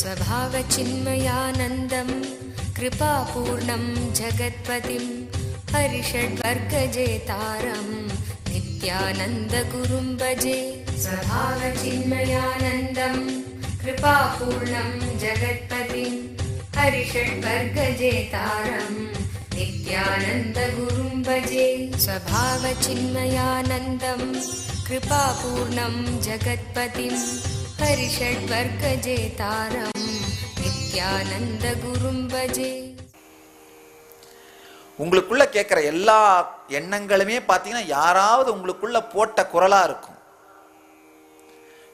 स्वभावचिन्मयानन्दं कृपापूर्णं जगत्पतिं हरिषड्वर्गजेतारं नित्यानन्दगुरुं भजे। स्वभावचिन्मयानन्दं कृपापूर्णं जगत्पतिं हरिषड्वर्गजेतारं नित्यानन्दगुरुं भजे। स्वभावचिन्मयानन्दं कृपापूर्णं जगत्पतिं हरिषड्वर्गजेतारं नित्यानन्दगुरुं भजे உங்களுக்குள்ள கேட்குற எல்லா எண்ணங்களுமே பார்த்தீங்கன்னா யாராவது உங்களுக்குள்ள போட்ட குரலா இருக்கும்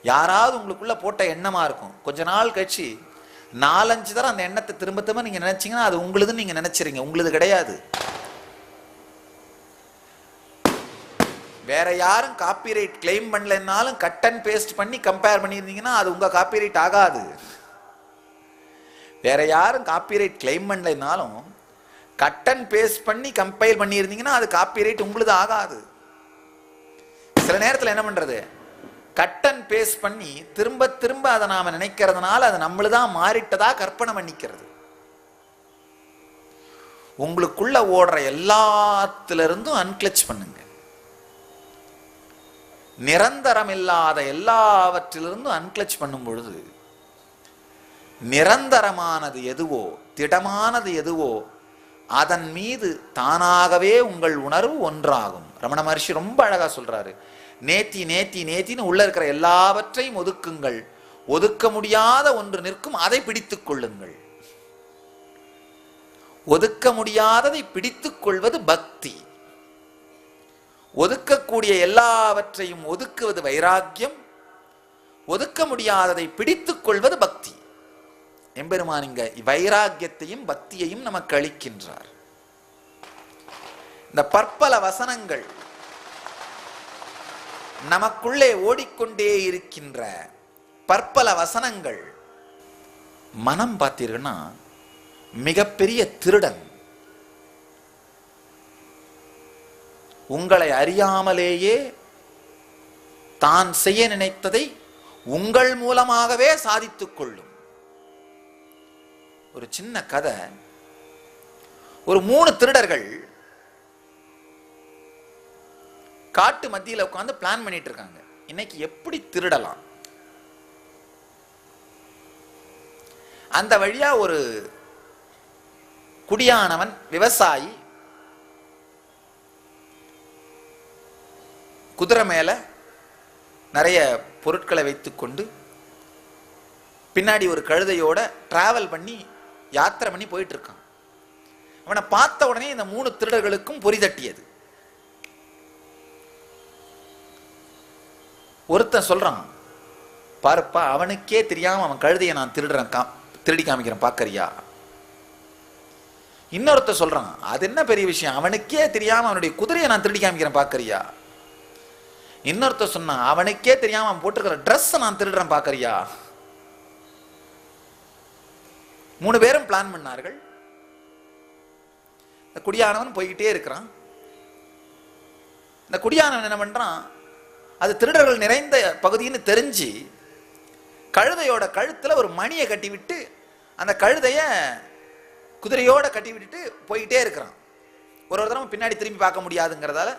யாராவது உங்களுக்குள்ள போட்ட எண்ணமா இருக்கும் கொஞ்ச நாள் கழிச்சு நாலஞ்சு தரம் அந்த எண்ணத்தை திரும்ப திரும்ப நீங்க நினைச்சீங்கன்னா அது உங்களுதுன்னு நீங்க நினைச்சிருங்க உங்களுது கிடையாது வேற யாரும் காப்பிரைட் கிளைம் பண்ணலைன்னாலும் கட் அண்ட் பேஸ்ட் பண்ணி கம்பேர் பண்ணியிருந்தீங்கன்னா அது உங்க காப்பிரைட் ஆகாது. வேற யாரும் காப்பிரைட் கிளைம் பண்ணலைன்னாலும் கட் அண்ட் பேஸ்ட் பண்ணி கம்பைல் பண்ணியிருந்தீங்கன்னா அது காப்பிரைட் உங்களுது ஆகாது. சில நேரத்தில் என்ன பண்றது? கட் அண்ட் பேஸ்ட் பண்ணி திரும்ப திரும்ப அதை நாம நினைக்கிறதுனால அது நம்மளுதான் மாறிட்டதா கற்பனை பண்ணிக்கிறது. உங்களுக்குள்ள ஓடுற எல்லாத்துல இருந்தும் அன்கிளச் பண்ணுங்க. நிரந்தரம் இல்லாத எல்லாவற்றிலிருந்தும் அன்கிளச் பண்ணும் பொழுது நிரந்தரமானது எதுவோ திடமானது எதுவோ அதன் மீது தானாகவே உங்கள் உணர்வு ஒன்றாகும். ரமண மகர்ஷி ரொம்ப அழகா சொல்றாரு. நேத்தி நேத்தி நேத்தின்னு உள்ள இருக்கிற எல்லாவற்றையும் ஒதுக்குங்கள். ஒதுக்க முடியாத ஒன்று நிற்கும் அதை பிடித்துக் கொள்ளுங்கள். ஒதுக்க முடியாததை பிடித்துக் கொள்வது பக்தி. ஒதுக்கக்கூடிய எல்லாவற்றையும் ஒதுக்குவது வைராக்கியம். ஒதுக்க முடியாததை பிடித்துக் கொள்வது பக்தி. எம்பெருமான் இங்க வைராக்கியத்தையும் பக்தியையும் நமக்கு அளிக்கின்றார். இந்த பற்பல வசனங்கள் நமக்குள்ளே ஓடிக்கொண்டே இருக்கின்ற பற்பல வசனங்கள் மனம் பார்த்தீர்கள்னா மிகப்பெரிய திருடன். உங்களை அறியாமலேயே தான் செய்ய நினைத்ததை உங்கள் மூலமாகவே சாதித்துக் கொள்ளும். ஒரு சின்ன கதை. ஒரு மூணு திருடர்கள் காட்டு மத்தியில் உட்காந்து பிளான் பண்ணிட்டு இருக்காங்க இன்னைக்கு எப்படி திருடலாம்? அந்த வழியா ஒரு குடியானவன் விவசாயி குதிரை மேலே நிறைய பொருட்களை வைத்துக்கொண்டு பின்னாடி ஒரு கழுதையோட ட்ராவல் பண்ணி யாத்திரை பண்ணி போயிட்டு இருக்கான் அவனை பார்த்த உடனே இந்த மூணு திருடர்களுக்கும் பொறி தட்டியது. ஒருத்தன் சொல்றான் பாருப்பா அவனுக்கே தெரியாம அவன் கழுதையை நான் திருடுறேன் கா திருடி காமிக்கிறேன் பாக்கறியா இன்னொருத்த சொல்றான் அது என்ன பெரிய விஷயம்? அவனுக்கே தெரியாம அவனுடைய குதிரையை நான் திருடி காமிக்கிறேன் பாக்கறியா இன்னொருத்த சொன்னான் அவனுக்கே தெரியாம அவன் போட்டிருக்கிற ட்ரெஸ் நான் திருடுறேன் பாக்குறியா? மூணு பேரும் பிளான் பண்ணார்கள். இந்த குடியானவன் போய்கிட்டே இருக்கிறான். இந்த குடியானவன் என்ன பண்றான்? அது திருடர்கள் நிறைந்த பகுதின்னு தெரிஞ்சு கழுதையோட கழுத்துல ஒரு மணியை கட்டி விட்டு அந்த கழுதைய குதிரையோட கட்டி விட்டுட்டு போய்கிட்டே இருக்கிறான். ஒரு ஒரு தடவை பின்னாடி திரும்பி பார்க்க முடியாதுங்கிறதால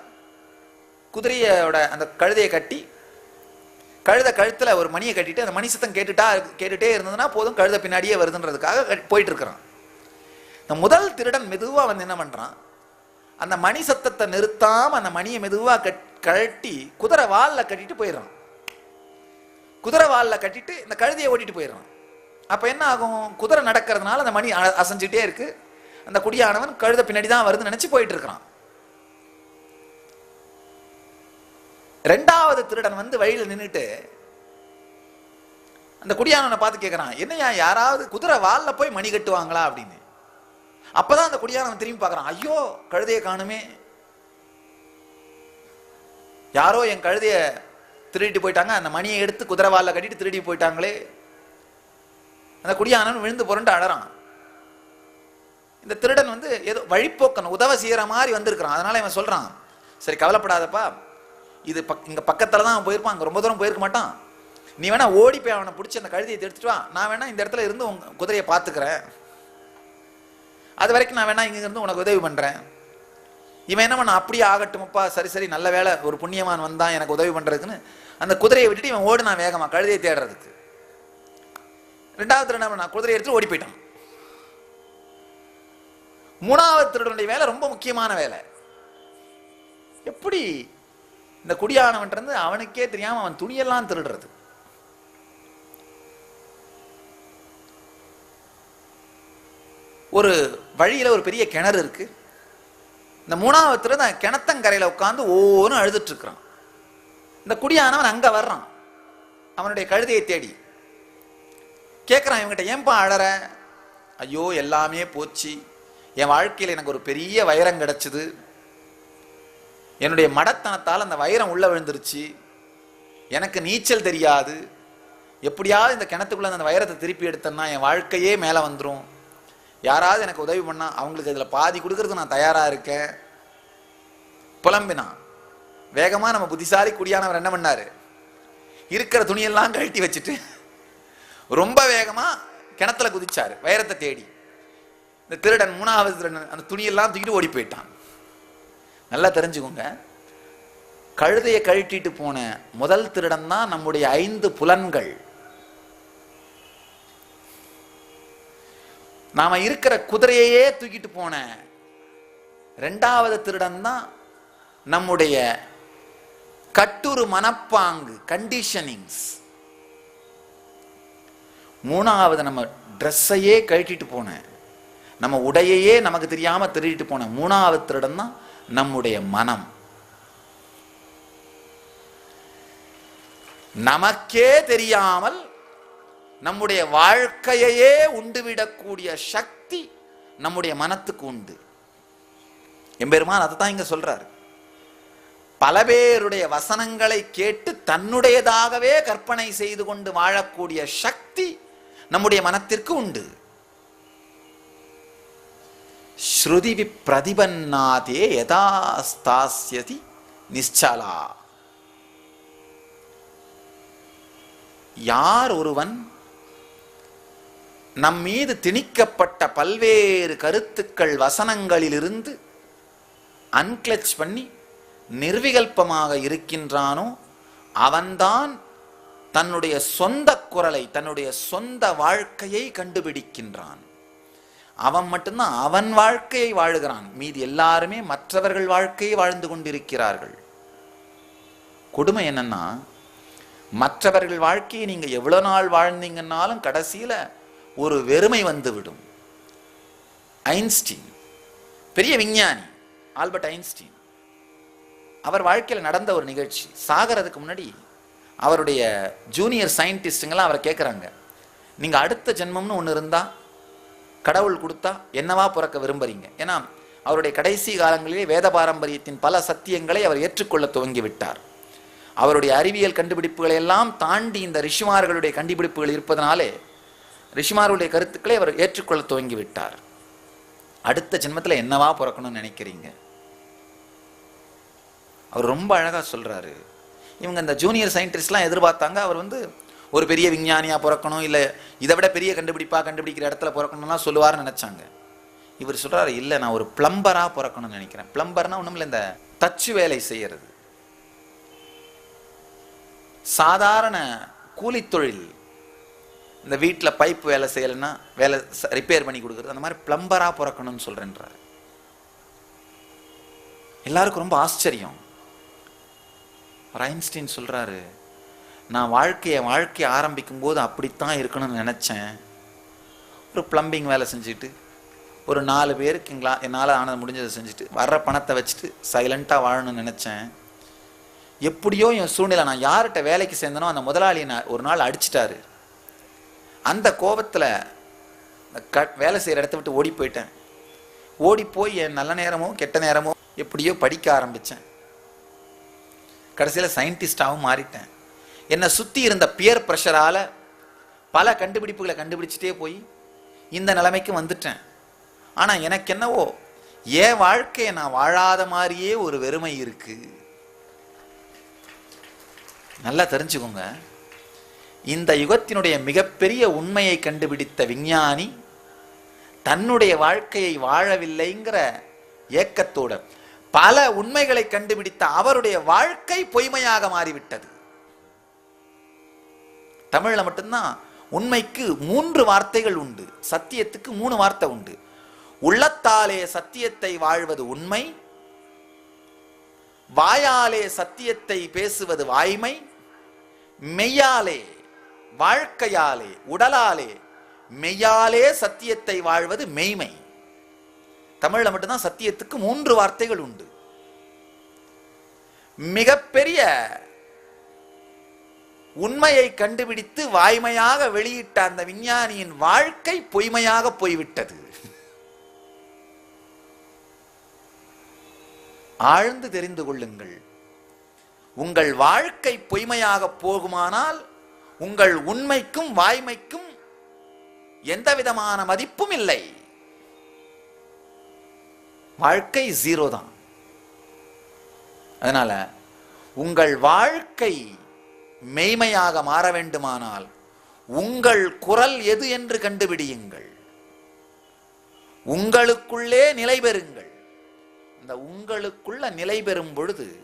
குதிரையோட அந்த கழுதையை கட்டி கழுத கழுத்தில் ஒரு மணியை கட்டிட்டு அந்த மணி சத்தம் கேட்டுட்டா கேட்டுகிட்டே இருந்ததுன்னா போதும் கழுத பின்னாடியே வருதுன்றதுக்காக போயிட்டு இருக்கிறான் இந்த முதல் திருடன் மெதுவாக வந்து என்ன பண்ணுறான் அந்த மணி சத்தத்தை நிறுத்தாமல் அந்த மணியை மெதுவாக கட் கழட்டி குதிரை வாலில் கட்டிட்டு போயிடுறான். குதிரை வால்ல கட்டிட்டு இந்த கழுதையை ஓட்டிட்டு போயிடுறான். அப்போ என்ன ஆகும்? குதிரை நடக்கிறதுனால அந்த மணி அ- இருக்குது இருக்கு. அந்த குடியானவன் கழுத பின்னாடி தான் வருதுன்னு நினச்சி போயிட்டு இருக்கிறான் ரெண்டாவது திருடன் வந்து வழியில் நின்றுட்டு அந்த குடியானனை பார்த்து கேட்குறான் என்னையா யாராவது குதிரை வாலில் போய் மணி கட்டுவாங்களா? அப்படின்னு. அப்போதான் அந்த குடியானவன் திரும்பி பார்க்குறான் ஐயோ கழுதையை காணுமே. யாரோ என் கழுதைய திருடிட்டு போயிட்டாங்க அந்த மணியை எடுத்து குதிரை வாலில் கட்டிட்டு திருடி போயிட்டாங்களே. அந்த குடியானவன் விழுந்து புரண்டு அழறான். இந்த திருடன் வந்து ஏதோ வழிப்போக்கன் உதவ செய்கிற மாதிரி வந்திருக்கிறான். அதனால இவன் சொல்றான் சரி கவலைப்படாதப்பா இது பக் இங்கே பக்கத்தில் தான் அவன் போயிருப்பான் அங்கே ரொம்ப தூரம் போயிருக்க மாட்டான். நீ வேணா ஓடி போய் அவனை பிடிச்சி அந்த கழுதியை எடுத்துட்டு வா. நான் வேணா இந்த இடத்துல இருந்து உங்க குதிரையை பார்த்துக்கிறேன். அது வரைக்கும் நான் வேணா இங்கேருந்து உனக்கு உதவி பண்ணுறேன் இவன் என்ன பண்ண அப்படியே ஆகட்டுமப்பா சரி சரி நல்ல வேலை ஒரு புண்ணியமான் வந்தான் எனக்கு உதவி பண்ணுறதுக்குன்னு அந்த குதிரையை விட்டுட்டு இவன் ஓடுனான் வேகமாக கழுதையை தேடுறதுக்கு. ரெண்டாவது திருடன் என்ன குதிரையை எடுத்து ஓடி போயிட்டான். மூணாவது திருடனுடைய வேலை ரொம்ப முக்கியமான வேலை. எப்படி? இந்த குடியானவன்றது அவனுக்கே தெரியாம அவன் துணியெல்லாம் திருடுறது. ஒரு வழியில ஒரு பெரிய கிணறு இருக்கு. இந்த மூணாவது திருடன் கிணத்தங்கரையில உட்காந்து ஓன்னு அழுதுட்டு இருக்கிறான் இந்த குடியானவன் அங்க வர்றான். அவனுடைய கழுதையை தேடி. கேட்குறான் இவங்கிட்ட ஏன்பா அழற? ஐயோ எல்லாமே போச்சு. என் வாழ்க்கையில் எனக்கு ஒரு பெரிய வைரம் கிடைச்சது. என்னுடைய மடத்தனத்தால் அந்த வைரம் உள்ள விழுந்துருச்சு. எனக்கு நீச்சல் தெரியாது. எப்படியாவது இந்த கிணத்துக்குள்ள அந்த வைரத்தை திருப்பி எடுத்தேன்னா என் வாழ்க்கையே மேலே வந்துடும் யாராவது எனக்கு உதவி பண்ணா அவங்களுக்கு இதில் பாதி கொடுக்கறதுக்கு நான் தயாராக இருக்கேன். புலம்பினான். வேகமாக நம்ம புத்திசாலி குடியானவர் என்ன பண்ணார்? இருக்கிற துணியெல்லாம் கழட்டி வச்சுட்டு ரொம்ப வேகமாக கிணத்துல குதிச்சார் வைரத்தை தேடி. இந்த திருடன் மூணாவது திருடன் அந்த துணியெல்லாம் தூக்கிட்டு ஓடி போயிட்டான். நல்லா தெரிஞ்சுக்கோங்க. கழுதையை கழட்டிட்டு போன முதல் திருடன் தான் நம்முடைய ஐந்து புலன்கள். நாம இருக்கிற குதிரையையே தூக்கிட்டு போன ரெண்டாவது திருடன் தான் நம்முடைய கட்டுரு மனப்பாங்கு கண்டிஷனிங்ஸ் மூணாவது நம்ம ட்ரெஸ்ஸையே கழட்டிட்டு போனேன் நம்ம உடையையே நமக்கு தெரியாம திருடிட்டு போன மூணாவது திருடன் தான் நம்முடைய மனம். நமக்கே தெரியாமல் நம்முடைய வாழ்க்கையையே உண்டுவிடக்கூடிய சக்தி நம்முடைய மனத்துக்கு உண்டு. எம்பெருமான் அதை தான் இங்க சொல்றாரு. பல பேருடைய வசனங்களை கேட்டு தன்னுடையதாகவே கற்பனை செய்து கொண்டு வாழக்கூடிய சக்தி நம்முடைய மனத்திற்கு உண்டு. ஸ்ருதி யதா யதாஸ்தாஸ்யதி நிச்சலா. யார் ஒருவன் நம் மீது திணிக்கப்பட்ட பல்வேறு கருத்துக்கள் வசனங்களிலிருந்து அன்கிளச் பண்ணி நிர்விகல்பமாக இருக்கின்றானோ அவன்தான் தன்னுடைய சொந்த குரலை தன்னுடைய சொந்த வாழ்க்கையை கண்டுபிடிக்கின்றான். அவன் மட்டும்தான் அவன் வாழ்க்கையை வாழுகிறான். மீதி எல்லாருமே மற்றவர்கள் வாழ்க்கையை வாழ்ந்து கொண்டிருக்கிறார்கள். கொடுமை என்னன்னா மற்றவர்கள் வாழ்க்கையை நீங்க எவ்வளவு நாள் வாழ்ந்தீங்கன்னாலும் கடைசியில ஒரு வெறுமை வந்துவிடும். ஐன்ஸ்டீன் பெரிய விஞ்ஞானி ஆல்பர்ட் ஐன்ஸ்டீன் அவர் வாழ்க்கையில் நடந்த ஒரு நிகழ்ச்சி. சாகிறதுக்கு முன்னாடி அவருடைய ஜூனியர் சயின்டிஸ்ட்டுங்கெல்லாம் அவரை கேட்குறாங்க நீங்கள் அடுத்த ஜென்மம்னு ஒன்று இருந்தால் கடவுள் கொடுத்தா என்னவா பிறக்க விரும்புறீங்க? ஏன்னா அவருடைய கடைசி காலங்களிலே வேத பாரம்பரியத்தின் பல சத்தியங்களை அவர் ஏற்றுக்கொள்ள துவங்கி விட்டார் அவருடைய அறிவியல் கண்டுபிடிப்புகளை எல்லாம் தாண்டி இந்த ரிஷிமார்களுடைய கண்டுபிடிப்புகள் இருப்பதனாலே ரிஷிமார்களுடைய கருத்துக்களை அவர் ஏற்றுக்கொள்ள துவங்கி விட்டார் அடுத்த ஜென்மத்தில் என்னவா பிறக்கணும்னு நினைக்கிறீங்க? அவர் ரொம்ப அழகாக சொல்கிறாரு இவங்க இந்த ஜூனியர் சயின்டிஸ்ட்லாம் எதிர்பார்த்தாங்க அவர் வந்து ஒரு பெரிய விஞ்ஞானியா பிறக்கணும் இல்லை இதை விட பெரிய கண்டுபிடிப்பா கண்டுபிடிக்கிற இடத்துல பிறக்கணும்லாம் சொல்லுவார்னு நினைச்சாங்க. இவர் சொல்றாரு இல்லை நான் ஒரு பிளம்பரா பிறக்கணும்னு நினைக்கிறேன். பிளம்பர்னா ஒன்றும் இல்லை இந்த தச்சு வேலை செய்யறது. சாதாரண கூலித்தொழில் இந்த வீட்டில் பைப் வேலை செய்யலைன்னா வேலை ரிப்பேர் பண்ணி கொடுக்குறது அந்த மாதிரி பிளம்பராக பிறக்கணும்னு சொல்கிறேன்றார் எல்லாருக்கும் ரொம்ப ஆச்சரியம். ஐன்ஸ்டீன் சொல்கிறாரு நான் வாழ்க்கையை வாழ்க்கையை ஆரம்பிக்கும் போது அப்படித்தான் இருக்கணும்னு நினச்சேன். ஒரு பிளம்பிங் வேலை செஞ்சுட்டு ஒரு நாலு பேருக்கு எங்களா என்னால் ஆனது முடிஞ்சதை செஞ்சுட்டு வர்ற பணத்தை வச்சுட்டு சைலண்ட்டாக வாழணும்னு நினச்சேன். எப்படியோ என் சூழ்நிலை நான் யார்கிட்ட வேலைக்கு சேர்ந்தனோ அந்த முதலாளி நான் ஒரு நாள் அடிச்சிட்டாரு. அந்த கோபத்தில் க வேலை செய்கிற இடத்த விட்டு ஓடி போயிட்டேன். ஓடி போய் என் நல்ல நேரமோ கெட்ட நேரமோ எப்படியோ படிக்க ஆரம்பித்தேன் கடைசியில் சயின்டிஸ்டாகவும் மாறிட்டேன். என்னை சுற்றி இருந்த பியர் ப்ரெஷரால் பல கண்டுபிடிப்புகளை கண்டுபிடிச்சிட்டே போய் இந்த நிலைமைக்கு வந்துட்டேன். ஆனால் எனக்கு என்னவோ என் வாழ்க்கையை நான் வாழாத மாதிரியே ஒரு வெறுமை இருக்கு. நல்லா தெரிஞ்சுக்கோங்க. இந்த யுகத்தினுடைய மிகப்பெரிய உண்மையை கண்டுபிடித்த விஞ்ஞானி தன்னுடைய வாழ்க்கையை வாழவில்லைங்கிற ஏக்கத்தோட பல உண்மைகளை கண்டுபிடித்த அவருடைய வாழ்க்கை பொய்மையாக மாறிவிட்டது. தமிழில் மட்டும்தான் உண்மைக்கு மூன்று வார்த்தைகள் உண்டு. சத்தியத்துக்கு மூணு வார்த்தை உண்டு. உள்ளத்தாலே சத்தியத்தை வாழ்வது உண்மை. வாயாலே சத்தியத்தை பேசுவது வாய்மை. மெய்யாலே வாழ்க்கையாலே உடலாலே மெய்யாலே சத்தியத்தை வாழ்வது மெய்மை. தமிழில் மட்டும்தான் சத்தியத்துக்கு மூன்று வார்த்தைகள் உண்டு. மிகப்பெரிய உண்மையை கண்டுபிடித்து வாய்மையாக வெளியிட்ட அந்த விஞ்ஞானியின் வாழ்க்கை பொய்மையாக போய்விட்டது. ஆழ்ந்து தெரிந்து கொள்ளுங்கள். உங்கள் வாழ்க்கை பொய்மையாக போகுமானால் உங்கள் உண்மைக்கும் வாய்மைக்கும் எந்த விதமான மதிப்பும் இல்லை. வாழ்க்கை ஜீரோ தான். அதனால உங்கள் வாழ்க்கை மெய்மையாக மாற வேண்டுமானால் உங்கள் குரல் எது என்று கண்டுபிடியுங்கள். உங்களுக்குள்ளே நிலை பெறுங்கள். அந்த உங்களுக்குள்ள நிலை பெறும் பொழுது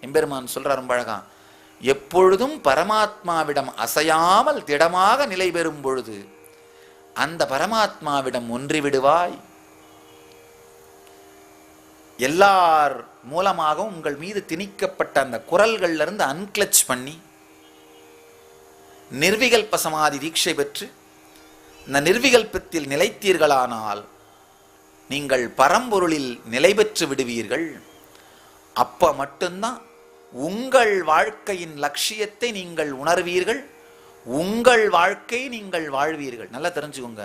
எம்பெருமான் சொல்றார் ரொம்ப அழகா எப்பொழுதும் பரமாத்மாவிடம் அசையாமல் திடமாக நிலை பெறும் பொழுது அந்த பரமாத்மாவிடம் ஒன்றிவிடுவாய். எல்லார் மூலமாகவும் உங்கள் மீது திணிக்கப்பட்ட அந்த குரல்கள்ல இருந்து அன்கிளச் பண்ணி நிர்விகல்ப சமாதி தீட்சை பெற்று இந்த நிர்விகல்பத்தில் நிலைத்தீர்களானால் நீங்கள் பரம்பொருளில் நிலை பெற்று விடுவீர்கள். அப்ப மட்டும்தான் உங்கள் வாழ்க்கையின் லட்சியத்தை நீங்கள் உணர்வீர்கள். உங்கள் வாழ்க்கை நீங்கள் வாழ்வீர்கள். நல்லா தெரிஞ்சுக்கோங்க.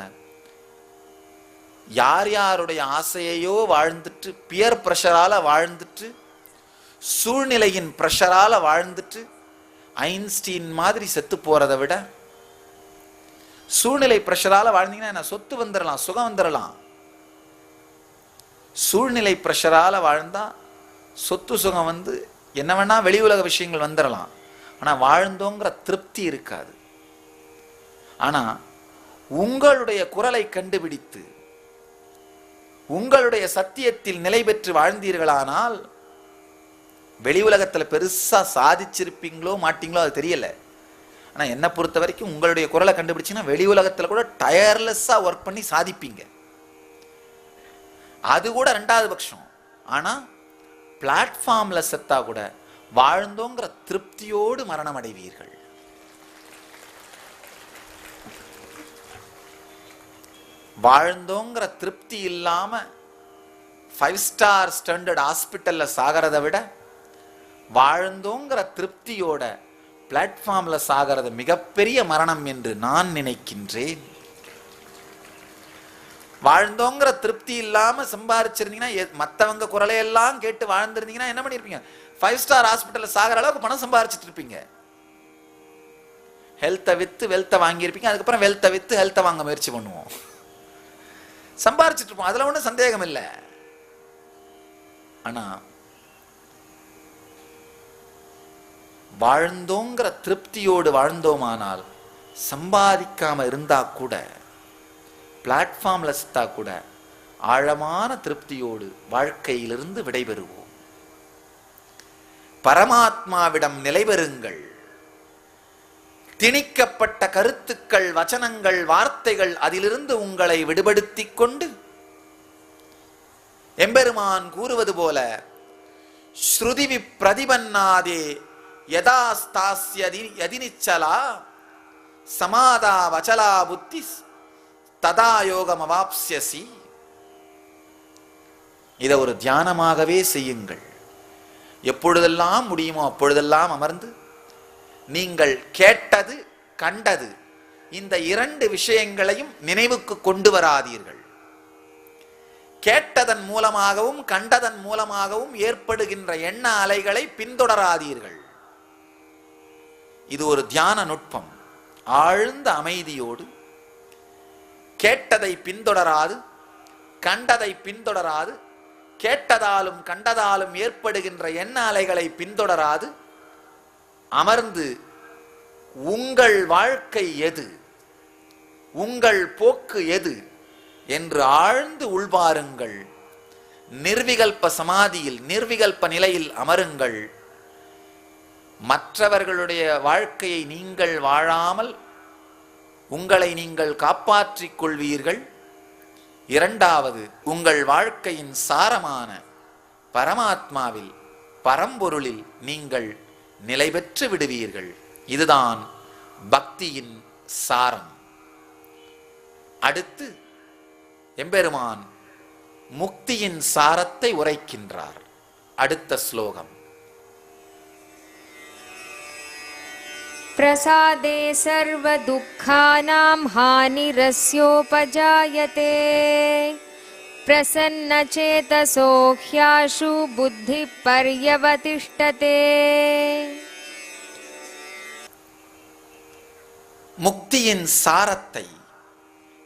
யார் யாருடைய ஆசையையோ வாழ்ந்துட்டு பியர் ப்ரெஷரால் வாழ்ந்துட்டு சூழ்நிலையின் ப்ரெஷரால் வாழ்ந்துட்டு ஐன்ஸ்டீன் மாதிரி செத்து போறதை விட சூழ்நிலை ப்ரெஷரால் வாழ்ந்தீங்கன்னா என்ன? சொத்து வந்துடலாம் சுகம் வந்துடலாம் சூழ்நிலை ப்ரெஷரால் வாழ்ந்தா சொத்து சுகம் வந்து என்ன வேணா வெளி உலக விஷயங்கள் வந்துடலாம் ஆனா வாழ்ந்தோங்கிற திருப்தி இருக்காது. ஆனா உங்களுடைய குரலை கண்டுபிடித்து உங்களுடைய சத்தியத்தில் நிலை பெற்று வாழ்ந்தீர்களானால் வெளி உலகத்தில் பெருசா சாதிச்சிருப்பீங்களோ மாட்டீங்களோ அது தெரியல. ஆனா என்னை பொறுத்த வரைக்கும் உங்களுடைய குரலை கண்டுபிடிச்சிங்கன்னா வெளி உலகத்தில் கூட டயர்லெஸ்ஸா ஒர்க் பண்ணி சாதிப்பீங்க. அது கூட ரெண்டாவது பட்சம். ஆனா பிளாட்ஃபார்ம்ல செத்தா கூட வாழ்ந்தோங்கிற திருப்தியோடு மரணம் அடைவீர்கள் வாழ்ந்தோங்கிற திருப்தி இல்லாம ஃபைவ் ஸ்டார் ஸ்டாண்டர்ட் ஹாஸ்பிட்டல்ல சாகிறத விட வாழ்ந்தோங்கிற திருப்தியோட பிளாட்ஃபார்ம்ல சாகிறது மிகப்பெரிய மரணம் என்று நான் நினைக்கின்றேன். வாழ்ந்தோங்கிற திருப்தி இல்லாம சம்பாரிச்சிருந்தீங்கன்னா எ- மத்தவங்க குரலையெல்லாம் கேட்டு வாழ்ந்திருந்தீங்கன்னா என்ன பண்ணிருப்பீங்க? ஃபைவ் ஸ்டார் ஹாஸ்பிட்டல்ல சாகிற அளவுக்கு பணம் சம்பாரிச்சிட்டு இருப்பீங்க. ஹெல்த்தை வித்து வெல்த்தை வாங்கியிருப்பீங்க. அதுக்கப்புறம் வெல்த்தை வித்து ஹெல்த்தை வாங்க முயற்சி பண்ணுவோம். சம்பாரிச்சிட்டு இருப்போம். அதுல ஒன்றும் சந்தேகம் இல்லை ஆனா வாழ்ந்தோங்கிற திருப்தியோடு வாழ்ந்தோமானால் சம்பாதிக்காம இருந்தா கூட பிளாட்ஃபார்ம்ல சித்தா கூட ஆழமான திருப்தியோடு வாழ்க்கையிலிருந்து விடைபெறுவோம். பரமாத்மாவிடம் நிலைபெறுங்கள். திணிக்கப்பட்ட கருத்துக்கள் வச்சனங்கள் வார்த்தைகள் அதிலிருந்து உங்களை விடுபடுத்தி கொண்டு எம்பெருமான் கூறுவது போல ஸ்ருதி பிரதிபன்னாதே யதா ஸ்தாஸ்யதி யதினிச்சலா சமாதா வச்சலா புத்தி ததா யோகம் இதை ஒரு தியானமாகவே செய்யுங்கள். எப்பொழுதெல்லாம் முடியுமோ அப்பொழுதெல்லாம் அமர்ந்து நீங்கள் கேட்டது கண்டது. இந்த இரண்டு விஷயங்களையும் நினைவுக்கு கொண்டு வராதீர்கள். கேட்டதன் மூலமாகவும் கண்டதன் மூலமாகவும் ஏற்படுகின்ற எண்ண அலைகளை பின்தொடராதீர்கள். இது ஒரு தியான நுட்பம். ஆழ்ந்த அமைதியோடு கேட்டதை பின்தொடராது கண்டதை பின்தொடராது கேட்டதாலும் கண்டதாலும் ஏற்படுகின்ற எண்ண அலைகளை பின்தொடராது அமர்ந்து உங்கள் வாழ்க்கை எது? உங்கள் போக்கு எது? என்று ஆழ்ந்து உள்வாருங்கள். நிர்விகல்ப சமாதியில் நிர்விகல்ப நிலையில் அமருங்கள். மற்றவர்களுடைய வாழ்க்கையை நீங்கள் வாழாமல் உங்களை நீங்கள் காப்பாற்றிக் கொள்வீர்கள். இரண்டாவது உங்கள் வாழ்க்கையின் சாரமான பரமாத்மாவில் பரம்பொருளில் நீங்கள் நிலை பெற்று விடுவீர்கள். இதுதான் பக்தியின் சாரம். அடுத்து எம்பெருமான் முக்தியின் சாரத்தை உரைக்கின்றார். அடுத்த ஸ்லோகம். பிரசாதே சர்வ துக்கானாம் ஹானிரஸ்யோபஜாயதே. प्रसन्नचेतसो ह्याशु बुद्धिः पर्यवतिष्ठते முக்தியின் சாரத்தை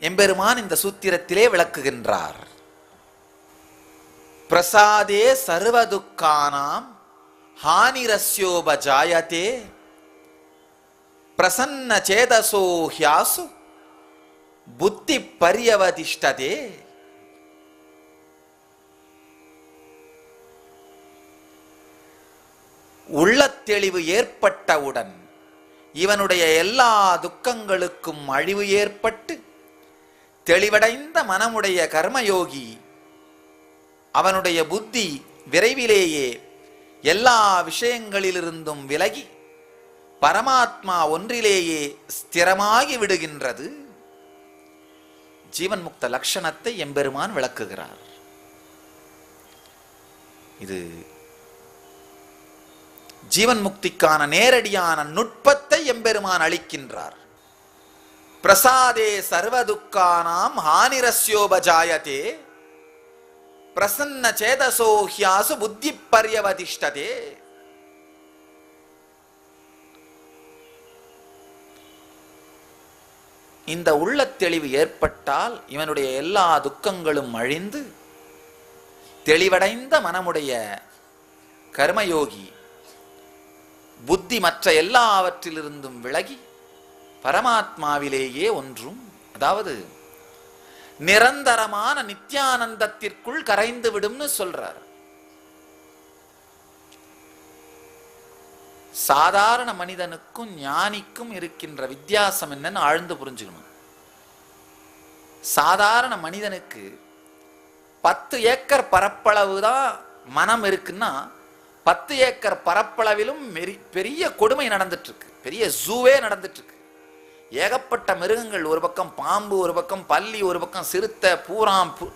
எம்பெருமான் இந்த சூத்திரத்திலே விளக்குகின்றார் பிரசாதே சர்வதுக்கானாம் ஹானிரஸ்யோபஜாயதே பிரசன்ன சேதசோ ஹியாசு புத்தி பரியவதிஷ்டதே உள்ளத்தெளிவு ஏற்பட்டவுடன் இவனுடைய எல்லா துக்கங்களுக்கும் அழிவு ஏற்பட்டு தெளிவடைந்த மனமுடைய கர்மயோகி அவனுடைய புத்தி விரைவிலேயே எல்லா விஷயங்களிலிருந்தும் விலகி பரமாத்மா ஒன்றிலேயே ஸ்திரமாகி விடுகின்றது. ஜீவன் முக்த லட்சணத்தை எம்பெருமான் விளக்குகிறார். இது ஜீவன் முக்திக்கான நேரடியான நுட்பத்தை எம்பெருமான் அளிக்கின்றார். பிரசாதே சர்வதுக்கானாம் ஹானிரஸ்யோபஜாயதே பிரசன்ன சேதசோஹியாசு புத்தி பரியவதிஷ்டதே இந்த உள்ள தெளிவு ஏற்பட்டால் இவனுடைய எல்லா துக்கங்களும் அழிந்து தெளிவடைந்த மனமுடைய கர்மயோகி புத்தி மற்ற எல்லாவற்றிலிருந்தும் விலகி பரமாத்மாவிலேயே ஒன்றும் அதாவது நிரந்தரமான நித்யானந்தத்திற்குள் கரைந்து விடும்னு சொல்றார். சாதாரண மனிதனுக்கும் ஞானிக்கும் இருக்கின்ற வித்தியாசம் என்னன்னு ஆழ்ந்து புரிஞ்சுக்கணும். சாதாரண மனிதனுக்கு பத்து ஏக்கர் பரப்பளவு தான் மனம் இருக்குன்னா பத்து ஏக்கர் பரப்பளவிலும் பெரிய கொடுமை நடந்துட்டு இருக்கு பெரிய ஜூவே நடந்துட்டு இருக்கு ஏகப்பட்ட மிருகங்கள் ஒரு பக்கம் பாம்பு ஒரு பக்கம் பல்லி ஒரு பக்கம் சிறுத்தை பூராம் பு-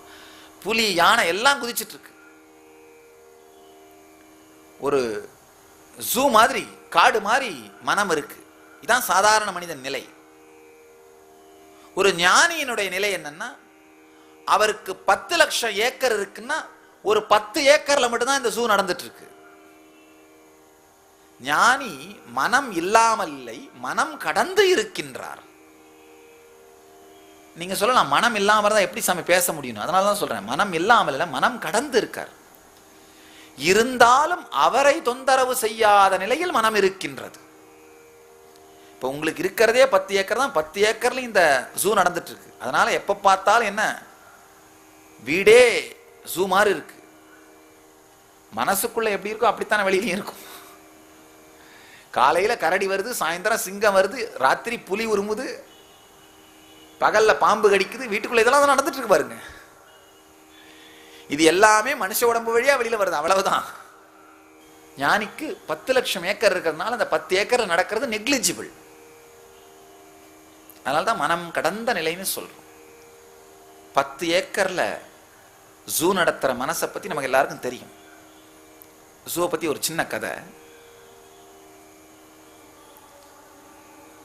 புலி யானை எல்லாம் குதிச்சிட்டு இருக்கு ஒரு ஜூ மாதிரி காடு மாதிரி மனம் இருக்கு. இதான் சாதாரண மனிதன் நிலை. ஒரு ஞானியினுடைய நிலை என்னன்னா அவருக்கு பத்து லட்சம் ஏக்கர் இருக்குன்னா ஒரு பத்து ஏக்கர்ல மட்டும்தான் இந்த ஜூ நடந்துட்டு இருக்கு ஞானி மனம் இல்லாமல் இல்லை மனம் கடந்து இருக்கின்றார். நீங்க சொல்லலாம் மனம் இல்லாமல் தான் எப்படி சாமி பேச முடியும்? அதனால தான் சொல்றேன் மனம் இல்லாமல் இல்லை மனம் கடந்து இருக்கார். இருந்தாலும் அவரை தொந்தரவு செய்யாத நிலையில் மனம் இருக்கின்றது. இப்போ உங்களுக்கு இருக்கிறதே பத்து ஏக்கர் தான் பத்து ஏக்கர்ல இந்த ஜூ நடந்துட்டு இருக்கு அதனால எப்ப பார்த்தாலும் என்ன? வீடே ஜூ மாதிரி இருக்கு. மனசுக்குள்ள எப்படி இருக்கோ அப்படித்தானே வெளியிலையும் இருக்கும். காலையில் கரடி வருது சாயந்தரம் சிங்கம் வருது ராத்திரி புலி உருமுது பகல்ல பாம்பு கடிக்குது வீட்டுக்குள்ள இதெல்லாம் தான் நடந்துட்டு இருக்கு பாருங்க. இது எல்லாமே மனுஷ உடம்பு வழியா வெளியில வருது அவ்வளவுதான். ஞானிக்கு பத்து லட்சம் ஏக்கர் இருக்கிறதுனால அந்த பத்து ஏக்கர் நடக்கிறது நெக்லிஜிபிள் அதனால தான் மனம் கடந்த நிலைன்னு சொல்றோம். பத்து ஏக்கர்ல ஜூ நடத்துற மனசை பத்தி நமக்கு எல்லாருக்கும் தெரியும். ஜூவை பத்தி ஒரு சின்ன கதை.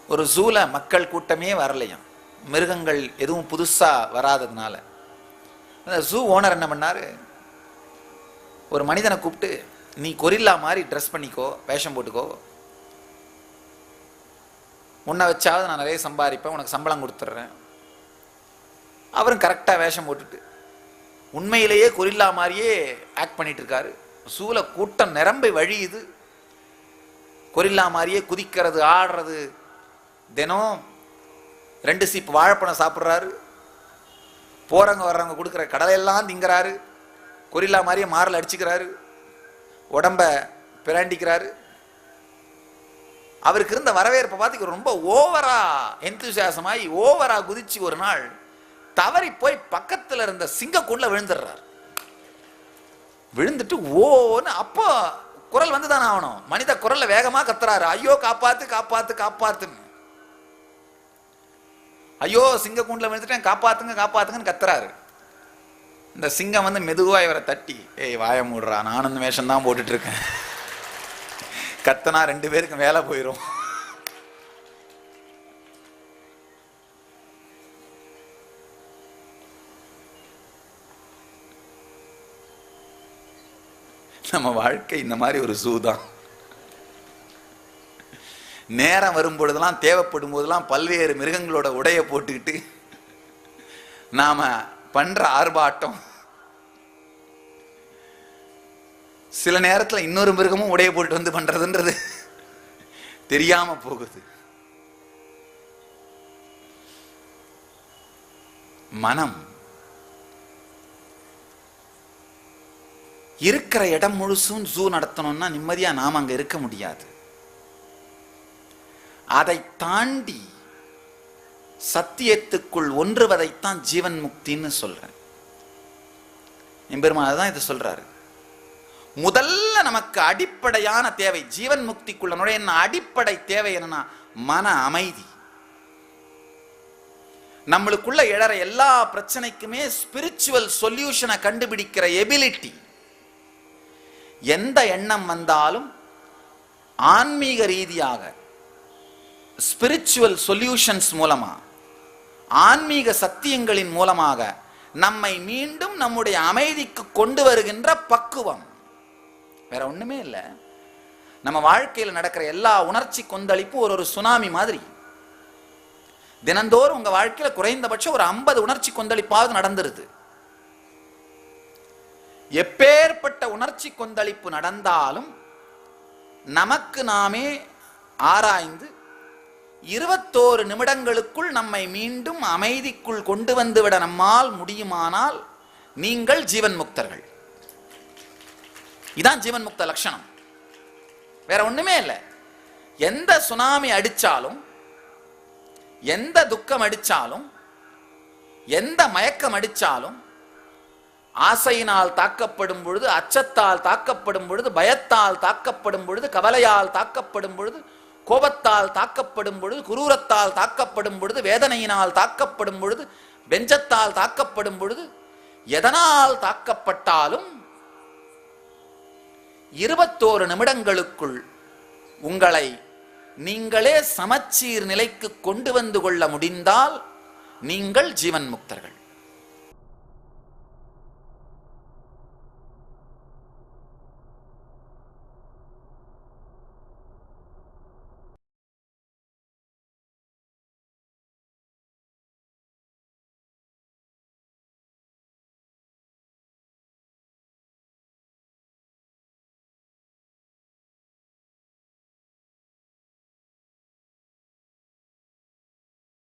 ஒரு ஜூல மக்கள் கூட்டமே வரலையாம் மிருகங்கள் எதுவும் புதுசா வராததுனால. அந்த ஜூ ஓனர் என்ன பண்ணாரு? ஒரு மனிதனை கூப்பிட்டு நீ கொரில்லா மாதிரி ட்ரெஸ் பண்ணிக்கோ வேஷம் போட்டுக்கோ. உன்னை வச்சாவது நான் நிறைய சம்பாதிப்பேன் உனக்கு சம்பளம் கொடுத்துட்றேன். அவரும் கரெக்டாக வேஷம் போட்டுட்டு உண்மையிலேயே கொரில்லா மாதிரியே ஆக்ட் பண்ணிட்டு இருக்காரு. சூல கூட்டம் நிரம்பி வழியுது. கொரில்லா மாதிரியே குதிக்கிறது ஆடுறது தினம் ரெண்டு சீப்பு வாழைப்பழம் சாப்பிட்றாரு. போகிறவங்க வர்றவங்க கொடுக்குற கடலையெல்லாம் திங்கிறாரு. கொரில்லா மாதிரியே மாறல் அடிச்சுக்கிறாரு. உடம்ப பிராண்டிக்கிறாரு. அவருக்கு இருந்த வரவேற்பை பார்த்து ரொம்ப ஓவரா எந்தூசியாசமாயி ஓவரா குதிச்சு ஒரு நாள் தவறி போய் பக்கத்தில் இருந்த சிங்கக்கூண்ல விழுந்துடுறார். விழுந்துட்டு ஓன்னு அப்போ குரல் வந்து தானே ஆகணும். மனித குரல்ல வேகமாக கத்துறாரு. ஐயோ காப்பாத்து காப்பாத்து காப்பாத்துன்னு. ஐயோ சிங்கக்கூண்ல விழுந்துட்டேன் காப்பாத்துங்க காப்பாத்துங்கன்னு கத்துறாரு. இந்த சிங்கம் வந்து மெதுவாக இவரை தட்டி ஏய் வாய மூடுறா நானும் இந்த வேஷம் தான் போட்டுட்டு இருக்கேன் கத்தனா ரெண்டு பேருக்கும் வேலை போயிடும் நம்ம வாழ்க்கை இந்த மாதிரி ஒரு ஜூ தான். நேரம் வரும்பொழுதெல்லாம் தேவைப்படும் போதெல்லாம் பல்வேறு மிருகங்களோட உடைய போட்டுக்கிட்டு நாம பண்ற ஆர்ப்பாட்டம். சில நேரத்தில் இன்னொரு மிருகமும் உடைய போட்டு வந்து பண்றதுன்றது தெரியாம போகுது. மனம். இருக்கிற இடம் முழுசும் ஜூ நடத்தணும்னா நிம்மதியா நாம் அங்க இருக்க முடியாது. அதை தாண்டி சத்தியத்துக்குள் ஒன்றுவதைத்தான் ஜீவன் முக்தின்னு சொல்றேன். எம்பெருமான் அதுதான் இதை சொல்றாரு. முதல்ல நமக்கு அடிப்படையான தேவை ஜீவன் முக்திக்குள்ள நுழைய அடிப்படை தேவை என்னன்னா மன அமைதி. நம்மளுக்குள்ள எழற எல்லா பிரச்சனைக்குமே ஸ்பிரிச்சுவல் சொல்யூஷனை கண்டுபிடிக்கிற எபிலிட்டி எந்த எண்ணம் வந்தாலும் ஆன்மீக ரீதியாக ஸ்பிரிச்சுவல் சொல்யூஷன்ஸ் மூலமா ஆன்மீக சத்தியங்களின் மூலமாக நம்மை மீண்டும் நம்முடைய அமைதிக்கு கொண்டு வருகின்ற பக்குவம். வேற ஒண்ணுமே இல்லை. நம்ம வாழ்க்கையில் நடக்கிற எல்லா உணர்ச்சி கொந்தளிப்பும் ஒரு ஒரு சுனாமி மாதிரி. தினந்தோறும் உங்க வாழ்க்கையில குறைந்தபட்சம் ஒரு ஐம்பது உணர்ச்சி கொந்தளிப்பாவது நடந்துருது. எப்பேற்பட்ட உணர்ச்சி கொந்தளிப்பு நடந்தாலும் நமக்கு நாமே ஆராய்ந்து இருபத்தோரு நிமிடங்களுக்குள் நம்மை மீண்டும் அமைதிக்குள் கொண்டு வந்துவிட நம்மால் முடியுமானால் நீங்கள் ஜீவன் முக்தர்கள். இதான் ஜீவன் முக்த லட்சணம். வேற ஒண்ணுமே இல்லை. எந்த சுனாமி அடிச்சாலும் எந்த துக்கம் அடிச்சாலும் எந்த மயக்கம் அடிச்சாலும் ஆசையினால் தாக்கப்படும் பொழுது அச்சத்தால் தாக்கப்படும் பொழுது பயத்தால் தாக்கப்படும் பொழுது கவலையால் தாக்கப்படும் பொழுது கோபத்தால் தாக்கப்படும் பொழுது குரூரத்தால் தாக்கப்படும் பொழுது வேதனையினால் தாக்கப்படும் பொழுது பெஞ்சத்தால் தாக்கப்படும் பொழுது எதனால் தாக்கப்பட்டாலும் இருபத்தோரு நிமிடங்களுக்குள் உங்களை நீங்களே சமச்சீர் நிலைக்கு கொண்டு வந்து கொள்ள முடிந்தால் நீங்கள் ஜீவன் முக்தர்கள்